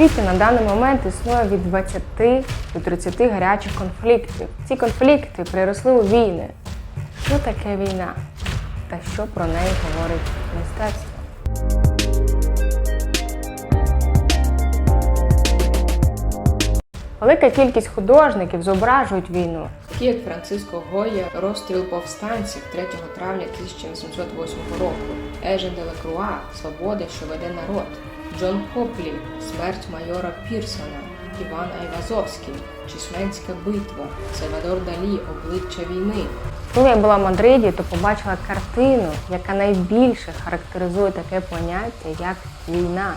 світі на даний момент існує від 20 до 30 гарячих конфліктів. Ці конфлікти приросли у війни. Що таке війна? Та що про неї говорить мистецтво? Велика кількість художників зображують війну. Такі як Франциско Гоя, розстріл повстанців 3 травня 1808 року, Ежен де Лекруа, Свобода, що веде народ, Джон Коплі, Смерть майора Пірсона, Іван Айвазовський, Чесменська битва, Сальвадор Далі, Обличчя війни. Коли я була в Мадриді, то побачила картину, яка найбільше характеризує таке поняття, як війна.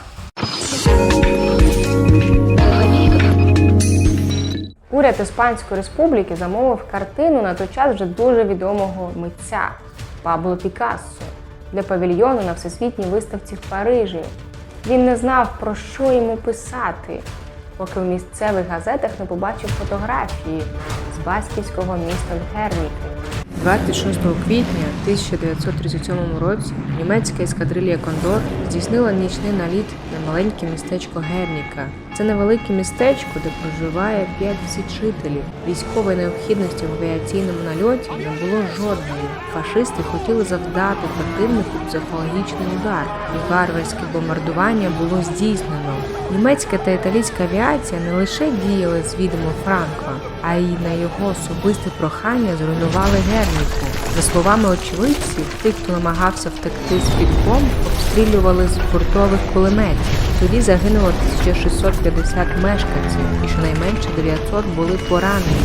Уряд Іспанської республіки замовив картину на той час вже дуже відомого митця Пабло Пікассо для павільйону на всесвітній виставці в Парижі. Він не знав, про що йому писати, поки в місцевих газетах не побачив фотографії з басківського міста Герніки. 26 квітня 1937 році німецька ескадрилья Кондор здійснила нічний наліт на маленьке містечко Герніка. Це невелике містечко, де проживає 5 тисяч жителів. Військової необхідності в авіаційному нальоті не було жодної. Фашисти хотіли завдати противнику психологічний удар, і варварське бомбардування було здійснено. Німецька та італійська авіація не лише діяли з відомо Франко, а й на його особисте прохання зруйнували Герніку. За словами очевидців, тих, хто намагався втекти з під бомб, обстрілювали з бортових кулеметів. Тоді загинуло 1650 мешканців, і щонайменше 900 були поранені.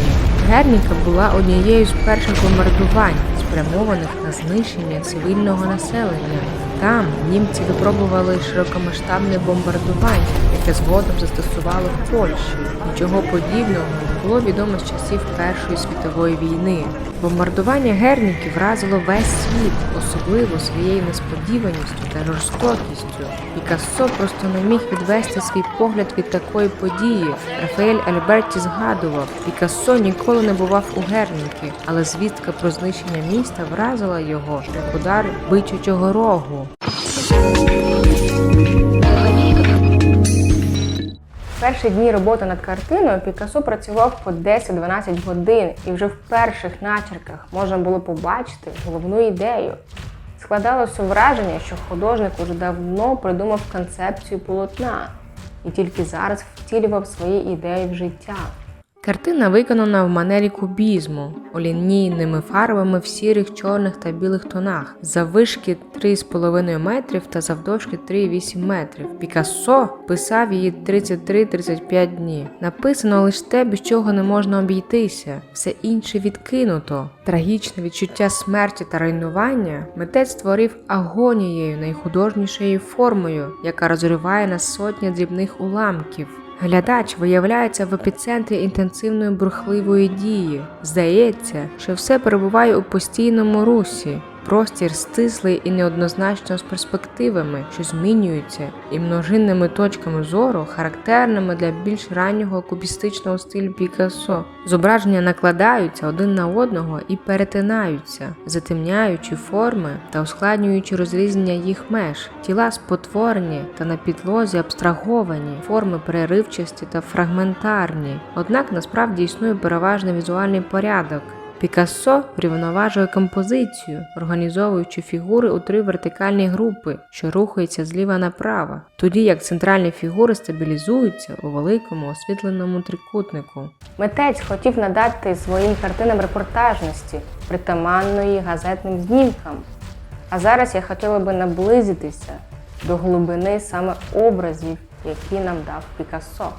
Герніка була однією з перших бомбардувань, спрямованих на знищення цивільного населення. Там німці випробували широкомасштабне бомбардування, яке згодом застосували в Польщі. Нічого подібного не було відомо з часів Першої світової війни. Бомбардування Герніки вразило весь світ, особливо своєю несподіваністю та жорстокістю. Пікассо просто не міг відвести свій погляд від такої події. Рафаель Альберті згадував, Пікассо ніколи не бував у Герніки, але звістка про знищення міста вразила його як удар бичачого рогу. Перші дні роботи над картиною Пікассо працював по 10-12 годин, і вже в перших начерках можна було побачити головну ідею. Складалося враження, що художник уже давно придумав концепцію полотна і тільки зараз втілював свої ідеї в життя. Картина виконана в манері кубізму, олінійними фарбами в сірих, чорних та білих тонах, заввишки 3,5 метрів та завдовжки 3,8 метрів. Пікассо писав її 33-35 днів. Написано лише те, без чого не можна обійтися, все інше відкинуто. Трагічне відчуття смерті та руйнування митець створив агонією найхудожнішою формою, яка розриває на сотні дрібних уламків. Глядач виявляється в епіцентрі інтенсивної бурхливої дії. Здається, що все перебуває у постійному русі. Простір стислий і неоднозначно з перспективами, що змінюються, і множинними точками зору, характерними для більш раннього кубістичного стилю Пікассо. Зображення накладаються один на одного і перетинаються, затемняючи форми та ускладнюючи розрізнення їх меж. Тіла спотворені та на підлозі абстраговані, форми переривчасті та фрагментарні. Однак насправді існує переважний візуальний порядок. Пікассо врівноважує композицію, організовуючи фігури у три вертикальні групи, що рухаються зліва направо, тоді як центральні фігури стабілізуються у великому освітленому трикутнику. Митець хотів надати своїм картинам репортажності, притаманної газетним знімкам. А зараз я хотіла би наблизитися до глибини саме образів, які нам дав Пікассо.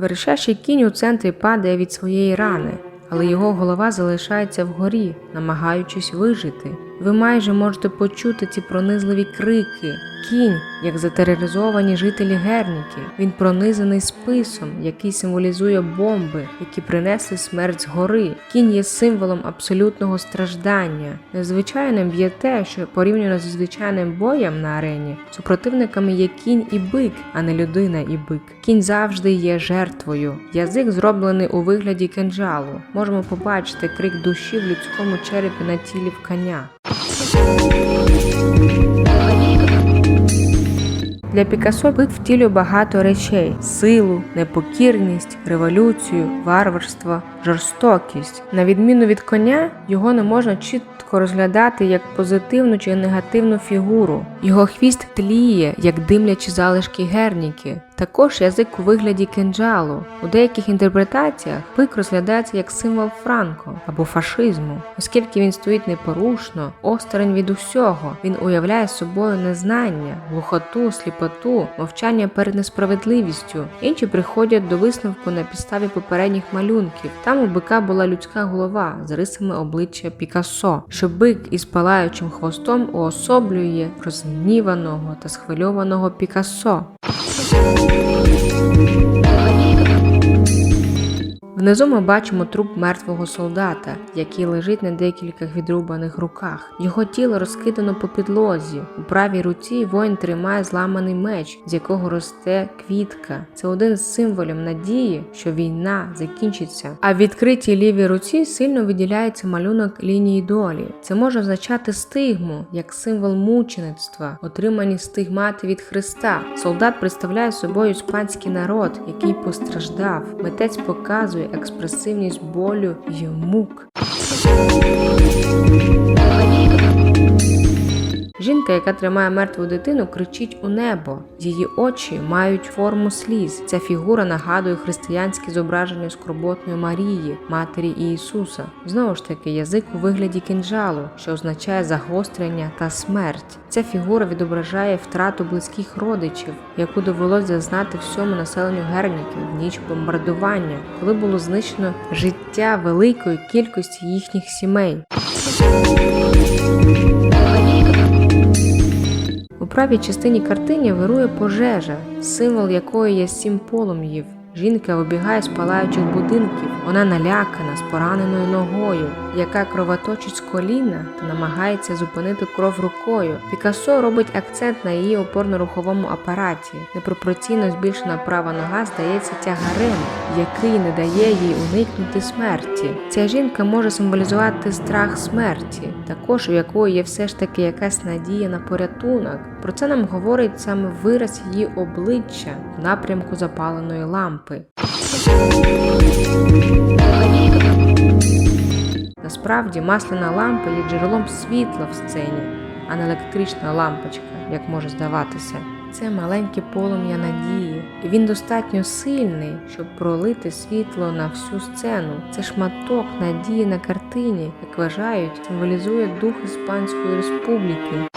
Вершащий кінь у центрі падає від своєї рани, але його голова залишається вгорі, намагаючись вижити. Ви майже можете почути ці пронизливі крики. Кінь, як затероризовані жителі Герніки, він пронизаний списом, який символізує бомби, які принесли смерть згори. Кінь є символом абсолютного страждання. Незвичайним є те, що порівняно зі звичайним боєм на арені, супротивниками є кінь і бик, а не людина і бик. Кінь завжди є жертвою. Язик зроблений у вигляді кинджалу. Можемо побачити крик душі в людському черепі на тілі в коня. Для Пікассо бик втілює багато речей: силу, непокірність, революцію, варварство, жорстокість. На відміну від коня, його не можна чітко розглядати як позитивну чи негативну фігуру. Його хвіст тліє, як димлячі залишки герніки. Також язик у вигляді кинджалу. У деяких інтерпретаціях бик розглядається як символ франко або фашизму, оскільки він стоїть непорушно, осторонь від усього. Він уявляє собою незнання, глухоту, сліпоту, мовчання перед несправедливістю. Інші приходять до висновку на підставі попередніх малюнків. Там у бика була людська голова з рисами обличчя Пікассо, що бик із палаючим хвостом уособлює розгніваного та схвильованого Пікассо. Внизу ми бачимо труп мертвого солдата, який лежить на декількох відрубаних руках. Його тіло розкидано по підлозі. У правій руці воїн тримає зламаний меч, з якого росте квітка. Це один з символів надії, що війна закінчиться. А в відкритій лівій руці сильно виділяється малюнок лінії долі. Це може означати стигму як символ мучеництва, отримані стигмати від Христа. Солдат представляє собою іспанський народ, який постраждав. Митець показує експресивність болю є мук. Жінка, яка тримає мертву дитину, кричить у небо. Її очі мають форму сліз. Ця фігура нагадує християнське зображення скорботної Марії, матері Ісуса. Знову ж таки, язик у вигляді кинджалу, що означає загострення та смерть. Ця фігура відображає втрату близьких родичів, яку довелося зазнати всьому населенню Герніки в ніч бомбардування, коли було знищено життя великої кількості їхніх сімей. Правій частині картині вирує пожежа, символ якої є сім полум'їв. Жінка вибігає з палаючих будинків. Вона налякана з пораненою ногою, яка кровоточить з коліна та намагається зупинити кров рукою. Пікассо робить акцент на її опорно-руховому апараті. Непропорційно збільшена права нога здається тягарем, який не дає їй уникнути смерті. Ця жінка може символізувати страх смерті, також у якої є все ж таки якась надія на порятунок. Про це нам говорить саме вираз її обличчя в напрямку запаленої лампи. Насправді масляна лампа є джерелом світла в сцені, а не електрична лампочка, як може здаватися. Це маленьке полум'я надії, і він достатньо сильний, щоб пролити світло на всю сцену. Це шматок надії на картині, як вважають, символізує дух Іспанської республіки.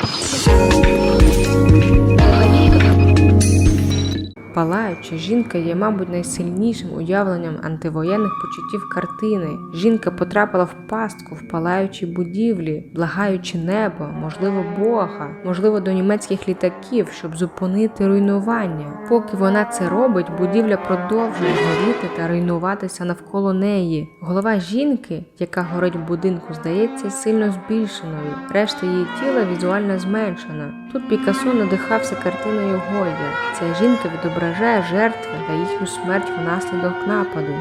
Палаюча жінка є, мабуть, найсильнішим уявленням антивоєнних почуттів картини. Жінка потрапила в пастку в палаючій будівлі, благаючи небо, можливо, Бога, можливо, до німецьких літаків, щоб зупинити руйнування. Поки вона це робить, будівля продовжує горіти та руйнуватися навколо неї. Голова жінки, яка горить в будинку, здається сильно збільшеною. Решта її тіла візуально зменшена. Тут Пікассо надихався картиною Гойя. Ця жінка відображає жертви та їхню смерть внаслідок нападу.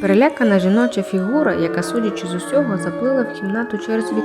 Перелякана жіноча фігура, яка, судячи з усього, заплила в кімнату через вікно.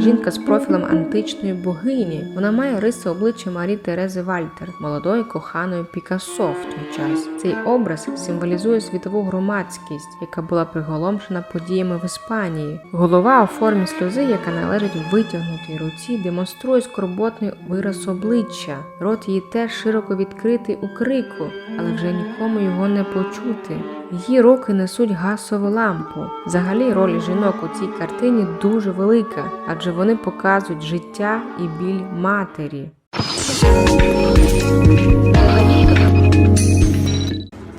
Жінка з профілем античної богині. Вона має риси обличчя Марі Терези Вальтер, молодої коханої Пікассо в той час. Цей образ символізує світову громадськість, яка була приголомшена подіями в Іспанії. Голова у формі сльози, яка належить витягнутій руці, демонструє скорботний вираз обличчя. Рот її теж широко відкритий у крику, але вже нікому його не почути. Її руки несуть гасову лампу. Взагалі роль жінок у цій картині дуже велика, адже вони показують життя і біль матері.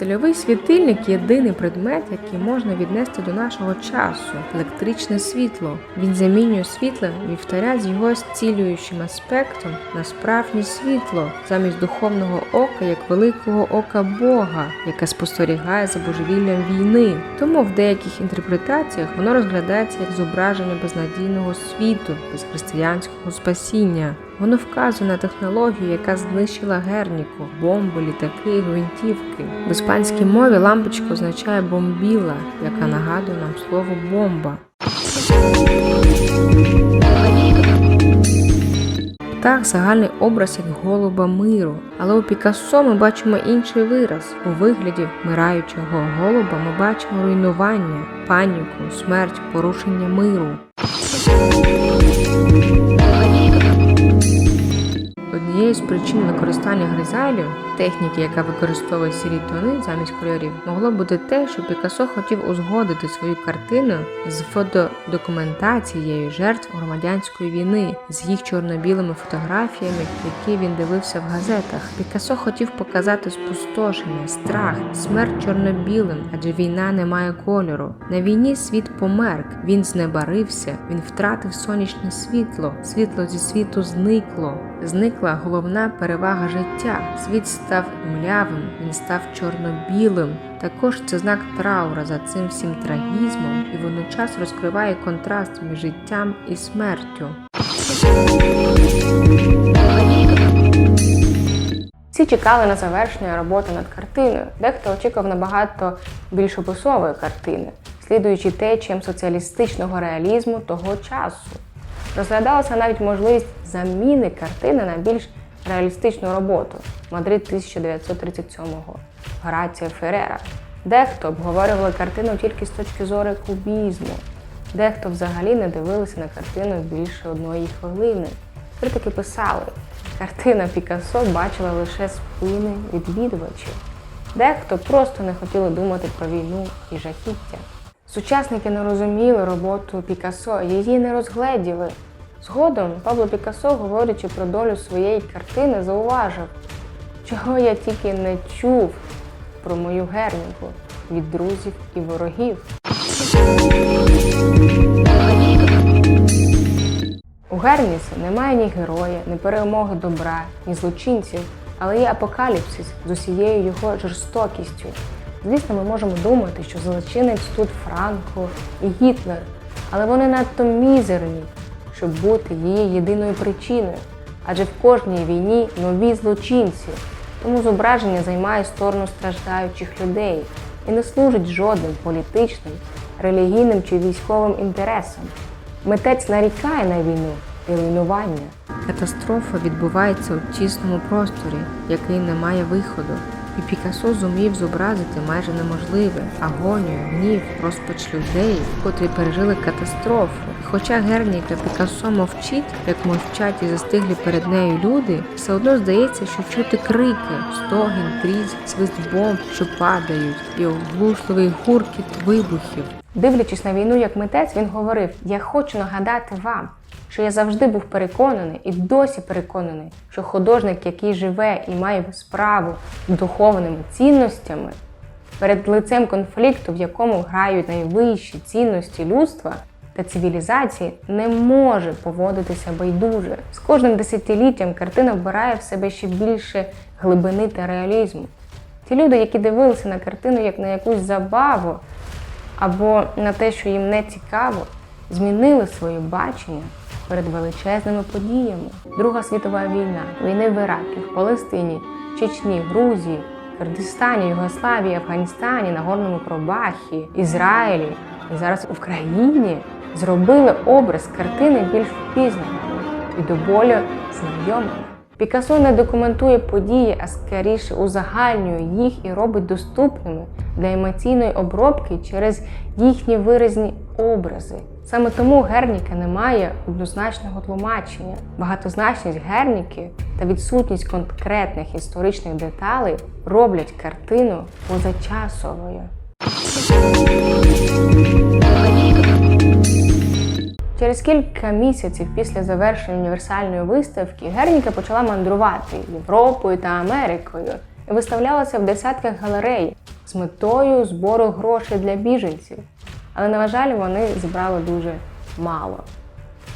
Стильовий світильник єдиний предмет, який можна віднести до нашого часу електричне світло. Він замінює світло вівтаря з його зцілюючим аспектом на справжнє світло, замість духовного ока, як великого ока Бога, яке спостерігає за божевіллям війни. Тому в деяких інтерпретаціях воно розглядається як зображення безнадійного світу, без християнського спасіння. Воно вказує на технологію, яка знищила герніку, бомби, літаки, гвинтівки. В іспанській мові лампочка означає бомбіла, яка нагадує нам слово бомба. літак загальний образ як голуба миру. Але у Пікассо ми бачимо інший вираз. У вигляді вмираючого голуба ми бачимо руйнування, паніку, смерть, порушення миру. Однією з причин використання гризалів, техніки, яка використовує сірі тони замість кольорів, могло бути те, що Пікассо хотів узгодити свою картину з фотодокументацією жертв громадянської війни, з їх чорно-білими фотографіями, які він дивився в газетах. Пікассо хотів показати спустошення, страх, смерть чорно-білим, адже війна не має кольору. На війні світ померк, він знебарився, він втратив сонячне світло, світло зі світу зникло. Зникла головна перевага життя. Світ став млявим, він став чорно-білим. Також це знак траура за цим всім трагізмом і водночас розкриває контраст між життям і смертю. Всі чекали на завершення роботи над картиною. Дехто очікував набагато більш описової картини, слідуючи течіям соціалістичного реалізму того часу. Розглядалася навіть можливість заміни картини на більш реалістичну роботу Мадрид 1937-го Горація Ферера. Дехто обговорювали картину тільки з точки зору кубізму, дехто взагалі не дивилися на картину більше одної хвилини. Критики писали, картина Пікассо бачила лише спини відвідувачів. Дехто просто не хотіли думати про війну і жахіття. Сучасники не розуміли роботу Пікассо, її не розгледіли. Згодом Пабло Пікассо, говорячи про долю своєї картини, зауважив, чого я тільки не чув про мою герніку від друзів і ворогів. У Гермісі немає ні героя, ні перемоги добра, ні злочинців, але є апокаліпсис з усією його жорстокістю. Звісно, ми можемо думати, що злочинець тут Франко і Гітлер, але вони надто мізерні, щоб бути її єдиною причиною. Адже в кожній війні нові злочинці, тому зображення займає сторону страждаючих людей і не служить жодним політичним, релігійним чи військовим інтересам. Митець нарікає на війну і руйнування. Катастрофа відбувається у тісному просторі, який не має виходу. І Пікассо зумів зобразити майже неможливе агонію, гнів, розпач людей, котрі пережили катастрофу. Хоча Герніка Пікассо мовчить, як мовчать і застиглі перед нею люди, все одно здається, що чути крики, стогін, крізь, свист бомб, що падають, і оглушливий гуркіт вибухів. Дивлячись на війну як митець, він говорив: Я хочу нагадати вам, що я завжди був переконаний і досі переконаний, що художник, який живе і має справу з духовними цінностями, перед лицем конфлікту, в якому грають найвищі цінності людства та цивілізації, не може поводитися байдуже. З кожним десятиліттям картина вбирає в себе ще більше глибини та реалізму. Ті люди, які дивилися на картину як на якусь забаву, або на те, що їм не цікаво, змінили своє бачення перед величезними подіями. Друга світова війна, війни в Іракі, в Палестині, Чечні, Грузії, Киргизстані, Югославії, Афганістані, Нагорному Карабахі, Ізраїлі і зараз Україні зробили образ картини більш впізнаним і до болю знайомим. Пікассо не документує події, а скоріше узагальнює їх і робить доступними для емоційної обробки через їхні виразні образи. Саме тому Герніка не має однозначного тлумачення. Багатозначність Герніки та відсутність конкретних історичних деталей роблять картину позачасовою. Через кілька місяців після завершення універсальної виставки Герніка почала мандрувати Європою та Америкою і виставлялася в десятках галерей з метою збору грошей для біженців. Але, на жаль, вони зібрали дуже мало.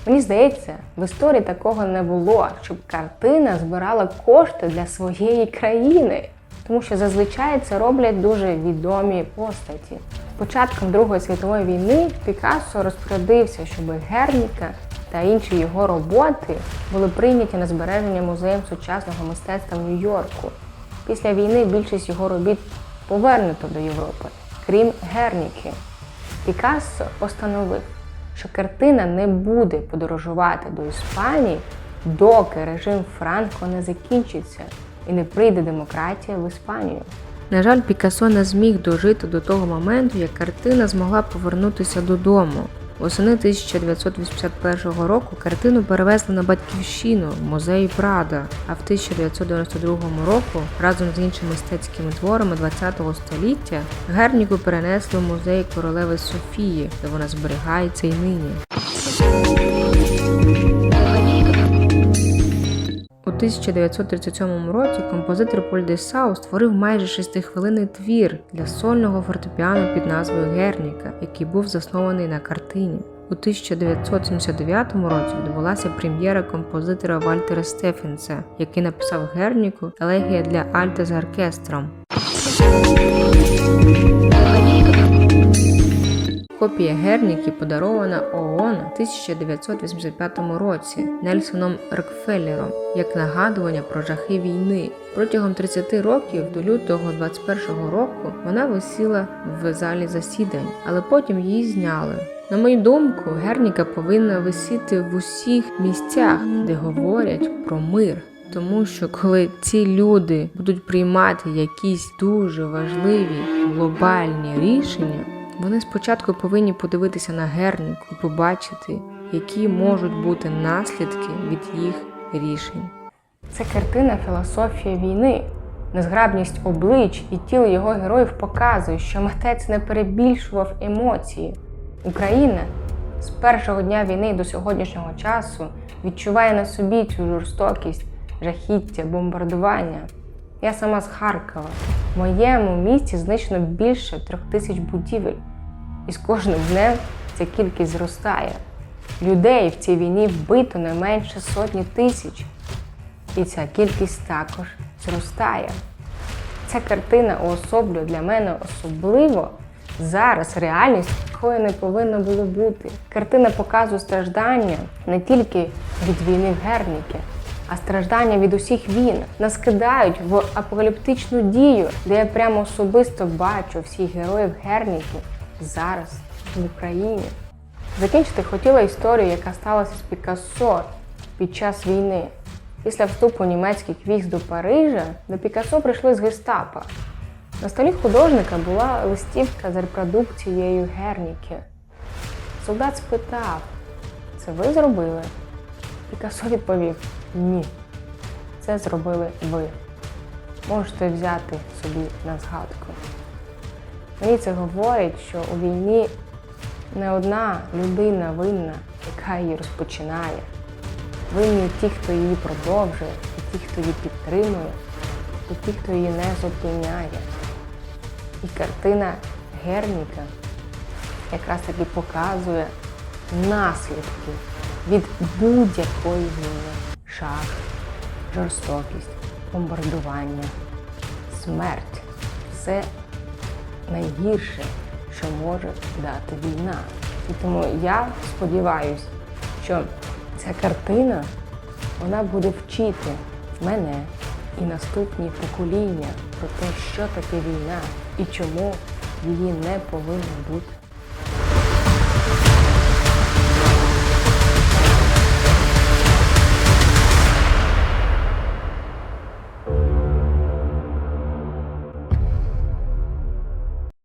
Мені здається, в історії такого не було, щоб картина збирала кошти для своєї країни, тому що зазвичай це роблять дуже відомі постаті. Початком Другої світової війни Пікассо розпорядився, щоб Герніка та інші його роботи були прийняті на збереження музеєм сучасного мистецтва в Нью-Йорку. Після війни більшість його робіт повернуто до Європи, крім Герніки. Пікассо постановив, що картина не буде подорожувати до Іспанії доки режим Франко не закінчиться і не прийде демократія в Іспанію. На жаль, Пікассо не зміг дожити до того моменту, як картина змогла повернутися додому. Восени 1981 року картину перевезли на батьківщину в музей Прада, а в 1992 року разом з іншими мистецькими творами ХХ століття Герніку перенесли в музей королеви Софії, де вона зберігається й нині. 1937 році композитор Поль де Сау створив майже шестихвилинний твір для сольного фортепіано під назвою Герніка, який був заснований на картині. У 1979 році відбулася прем'єра композитора Вальтера Стефенса, який написав Герніку елегія для альта з оркестром. Копія Герніки подарована ООН у 1985 році Нельсоном Рокфеллером як нагадування про жахи війни. Протягом 30 років до лютого 21 року вона висіла в залі засідань, але потім її зняли. На мою думку, Герніка повинна висіти в усіх місцях, де говорять про мир. Тому що коли ці люди будуть приймати якісь дуже важливі глобальні рішення, вони спочатку повинні подивитися на герніку і побачити, які можуть бути наслідки від їх рішень. Це картина філософія війни. Незграбність облич і тіл його героїв показує, що митець не перебільшував емоції. Україна з першого дня війни до сьогоднішнього часу відчуває на собі цю жорстокість, жахіття, бомбардування. Я сама з Харкова. В моєму місті знищено більше трьох тисяч будівель. І з кожним днем ця кількість зростає. Людей в цій війні вбито не менше сотні тисяч. І ця кількість також зростає. Ця картина уособлює для мене особливо зараз реальність, якої не повинно було бути. Картина показує страждання не тільки від війни в Герніки, а страждання від усіх війн. Нас кидають в апокаліптичну дію, де я прямо особисто бачу всіх героїв Герніки зараз в Україні. Закінчити хотіла історію, яка сталася з Пікассо під час війни. Після вступу німецьких військ до Парижа до Пікассо прийшли з гестапо. На столі художника була листівка з репродукцією Герніки. Солдат спитав: це ви зробили? Пікассо відповів: Ні. Це зробили ви. Можете взяти собі на згадку. Мені це говорить, що у війні не одна людина винна, яка її розпочинає. Винні ті, хто її продовжує, і ті, хто її підтримує, і ті, хто її не зупиняє. І картина Герніка якраз таки показує наслідки від будь-якої війни. Шах, жорстокість, бомбардування, смерть все найгірше, що може дати війна. І тому я сподіваюся, що ця картина вона буде вчити мене і наступні покоління про те, що таке війна і чому її не повинно бути.